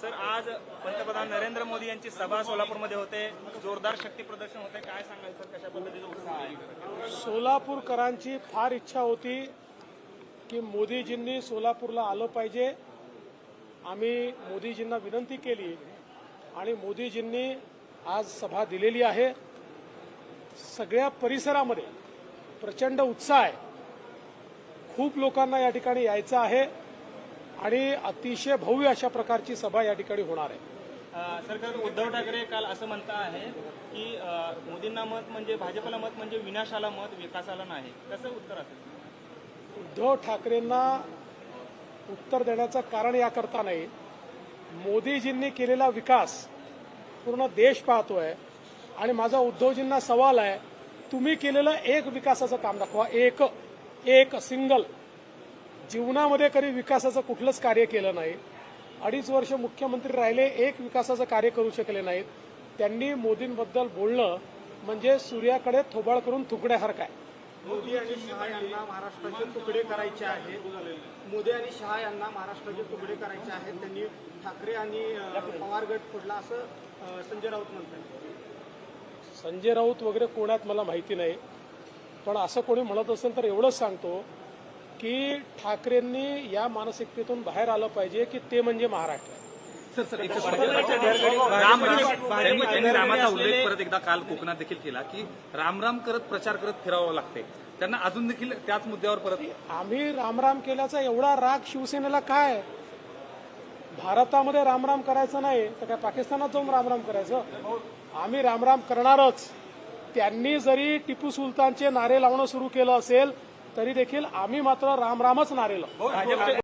Sir आज पंतप्रधान नरेंद्र मोदी यांची सभा सोलापूरमध्ये होते. जोरदार शक्ती प्रदर्शन होते. काय सांगाल सर कशा पद्धतीचा उत्साह आहे? सोलापूरकरांची फार इच्छा होती की मोदीजींनी सोलापूरला आलं पाहिजे. आम्ही मोदीजींना विनंती केली आणि मोदीजींनी आज सभा दिलेली आहे. सगळ्या परिसरामध्ये प्रचंड उत्साह आहे. खूप लोकांना या ठिकाणी यायचं आहे. आणि अतिशय भव्य अशा प्रकारची सभा या ठिकाणी होणार आहे. अ, सर खरं उद्धव ठाकरे काल असं म्हणता आहे की मोदींना मत म्हणजे भाजपला मत म्हणजे विनाशाला मत विकासाला नाही. कसं उत्तर असेल? उद्धव ठाकरेंना उत्तर देण्याचं कारण याकरता नाही. मोदीजींनी केलेला विकास पूर्ण देश पाहतोय आणि माझा उद्धवजींना सवाल आहे तुम्ही केलेलं एक विकासाचं काम दाखवा. एक एक सिंगल. जीवनामध्ये कधी विकासाचं कुठलंच कार्य केलं नाही. अडीच वर्ष मुख्यमंत्री राहिले एक विकासाचं कार्य करू शकले नाहीत. त्यांनी मोदींबद्दल बोलणं म्हणजे सूर्याकडे थोबाळ करून थुकण्यासारखं आहे मोदी आणि शहा यांना महाराष्ट्राचे तुकडे करायचे आहेत. मोदी आणि शहा यांना महाराष्ट्राचे तुकडे करायचे आहेत. त्यांनी ठाकरे आणि पवार गट फोडला असं संजय राऊत म्हणतात. संजय राऊत वगैरे कोणात मला माहिती नाही. पण असं कोणी म्हणत असेल तर एवढंच सांगतो. की ठाकरेंनी या मानसिकतेतून बाहेर आलं पाहिजे की ते म्हणजे महाराष्ट्र रामाचा उल्लेख परत एकदा काल कोकणात देखील केला की राम राम करत प्रचार करत फिरावं लागते त्यांना अजून देखील त्याच मुद्द्यावर परत आम्ही रामराम केल्याचा एवढा राग शिवसेनेला काय भारतामध्ये रामराम करायचं नाही तर काय पाकिस्तानात जाऊन रामराम करायचं आम्ही रामराम करणारच त्यांनी जरी टिपू सुलतानचे नारे लावणं सुरू केलं असेल तरी देखील आम्ही मात्र रामरामच नारे हो, हो, हो.